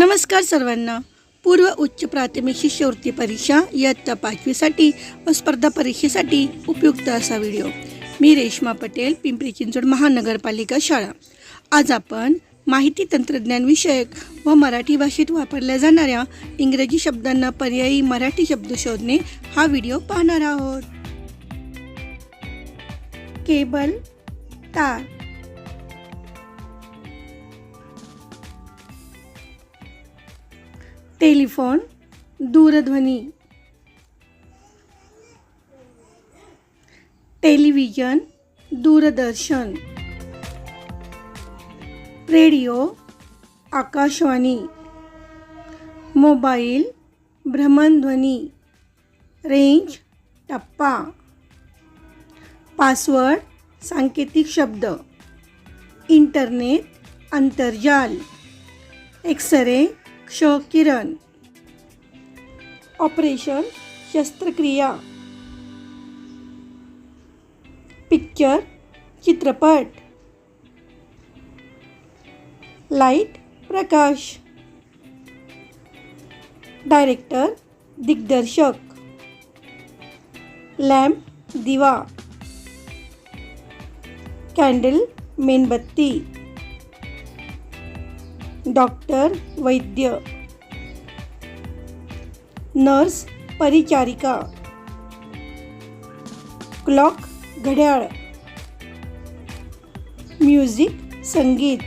नमस्कार सर्वांना. पूर्व उच्च प्राथमिक शिष्यवृत्ती परीक्षा इयत्ता पाचवीसाठी व स्पर्धा परीक्षेसाठी उपयुक्त असा व्हिडिओ. मी रेश्मा पटेल पिंपरी चिंचवड महानगरपालिका शाळा. आज आपण माहिती तंत्रज्ञान विषयक व मराठी भाषेत वापरल्या जाणाऱ्या इंग्रजी शब्दांना पर्यायी मराठी शब्द शोधणे हा व्हिडिओ पाहणार आहोत. केबल तार टेलिफोन दूरध्वनी टेलिव्हिजन दूरदर्शन रेडिओ आकाशवाणी मोबाईल भ्रमणध्वनी रेंज टप्पा पासवर्ड सांकेतिक शब्द इंटरनेट आंतरजाल एक्सरे क्षकिरण। ऑपरेशन शस्त्रक्रिया। पिक्चर चित्रपट। लाइट प्रकाश। डायरेक्टर दिग्दर्शक। लैम्प दिवा। कैंडल मेणबत्ती। डॉक्टर, वैद्य, नर्स, परिचारिका. क्लॉक घड्याळ. म्युझिक, संगीत.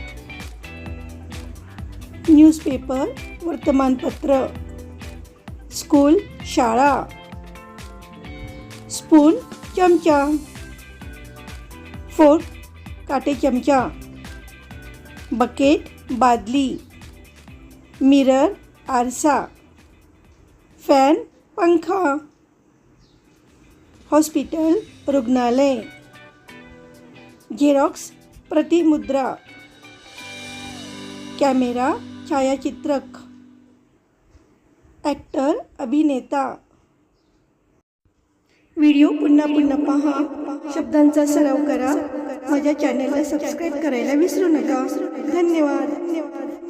न्यूजपेपर, वर्तमानपत्र. स्कूल, शाळा. स्पून, चमचा. फोर्क, काटे चमचा. बकेट बादली मिरर आरसा फॅन पंखा हॉस्पिटल रुग्णालय झेरॉक्स प्रतिमुद्रा कैमेरा छायाचित्रक एक्टर अभिनेता व्हिडिओ पुन्हा पुन्हा पहा. शब्दांचा सराव करा. माझ्या चॅनेलला सबस्क्राईब करायला विसरू नका. धन्यवाद धन्यवाद.